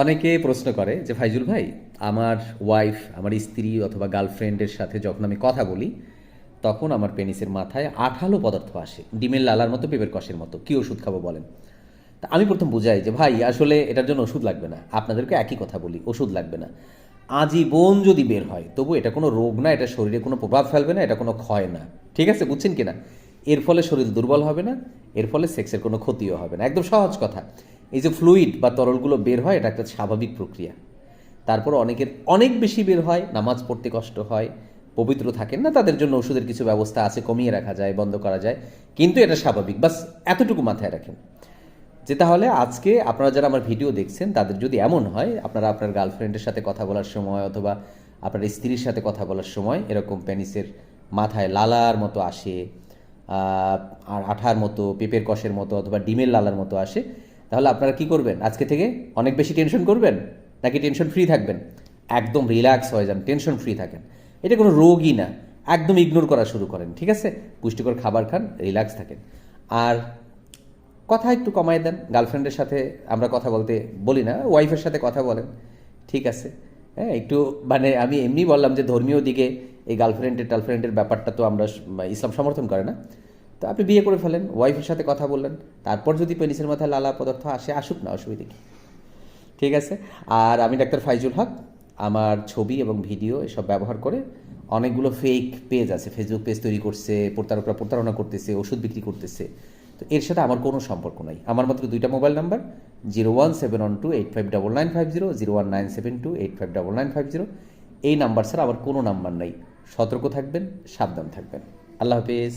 অনেকে প্রশ্ন করে যে, ফাইজুল ভাই, আমার ওয়াইফ আমার স্ত্রী অথবা গার্লফ্রেন্ডের সাথে যখন আমি কথা বলি, তখন আমার পেনিসের মাথায় আঠালো পদার্থ আসে। ডিমের লালার মতো, পেঁপের কষের মতো। কী ওষুধ খাব বলেন? তা আমি প্রথম বুঝাই যে, ভাই, আসলে এটার জন্য ওষুধ লাগবে না। আপনাদেরকে একই কথা বলি, ওষুধ লাগবে না। আজীবন যদি বের হয়, তবু এটা কোনো রোগ না, এটা শরীরে কোনো প্রভাব ফেলবে না, এটা কোনো ক্ষয় না। ঠিক আছে, বুঝছেন কি না এর ফলে শরীর দুর্বল হবে না, এর ফলে সেক্সের কোনো ক্ষতিও হবে না। একদম সহজ কথা। এই যে ফ্লুইড বা তরলগুলো বের হয়, এটা একটা স্বাভাবিক প্রক্রিয়া। তারপর অনেকের অনেক বেশি বের হয়, নামাজ পড়তে কষ্ট হয়, পবিত্র থাকেন না, তাদের জন্য ওষুধের কিছু ব্যবস্থা আছে, কমিয়ে রাখা যায়, বন্ধ করা যায়, কিন্তু এটা স্বাভাবিক। বাস, এতটুকু মাথায় রাখেন। যে তাহলে আজকে আপনারা যারা আমার ভিডিও দেখছেন, তাদের যদি এমন হয়, আপনারা আপনার গার্লফ্রেন্ডের সাথে কথা বলার সময় অথবা আপনার স্ত্রীর সাথে কথা বলার সময় এরকম প্যানিসের মাথায় লালার মতো আসে আর আঠার মতো, পেঁপের কষের মতো অথবা ডিমের লালার মতো আসে তাহলে আপনারা কি করবেন? আজকে থেকে অনেক বেশি টেনশন করবেন? নাকি টেনশন ফ্রি থাকবেন? একদম রিল্যাক্স হয়ে যান টেনশন ফ্রি থাকেন। এটা কোনো রোগই না, একদম ইগনোর করা শুরু করেন, ঠিক আছে? পুষ্টিকর খাবার খান রিল্যাক্স থাকেন। আর কথা একটু কমায় দেন গার্লফ্রেন্ডের সাথে আমরা কথা বলতে বলি না ওয়াইফের সাথে কথা বলেন, ঠিক আছে? হ্যাঁ একটু মানে আমি এমনি বললাম যে ধর্মীয় দিকে এই গার্লফ্রেন্ডের টার্লফ্রেন্ডের ব্যাপারটা তো আমরা ইসলাম সমর্থন করে না। তো আপনি বিয়ে করে ফেলেন ওয়াইফের সাথে কথা বললেন, তারপর যদি পেনিসের মাথায় লালা পদার্থ আসে, আসুক না অসুবিধে কি? ঠিক আছে? আর আমি ডাক্তার ফাইজুল হক, আমার ছবি এবং ভিডিও এসব ব্যবহার করে অনেকগুলো ফেক পেজ আছে ফেসবুক পেজ তৈরি করছে, প্রতারকরা প্রতারণা করতেছে, ওষুধ বিক্রি করতেছে। তো এর সাথে আমার কোনো সম্পর্ক নাই। আমার মাত্র দুইটা mobile number zero one seven one two eight five double nine five zero zero one nine seven two eight five double nine five zero এই নাম্বার ছাড়া আমার কোনো নাম্বার নাই। সতর্ক থাকবেন, সাবধান থাকবেন। আল্লাহ হাফিজ।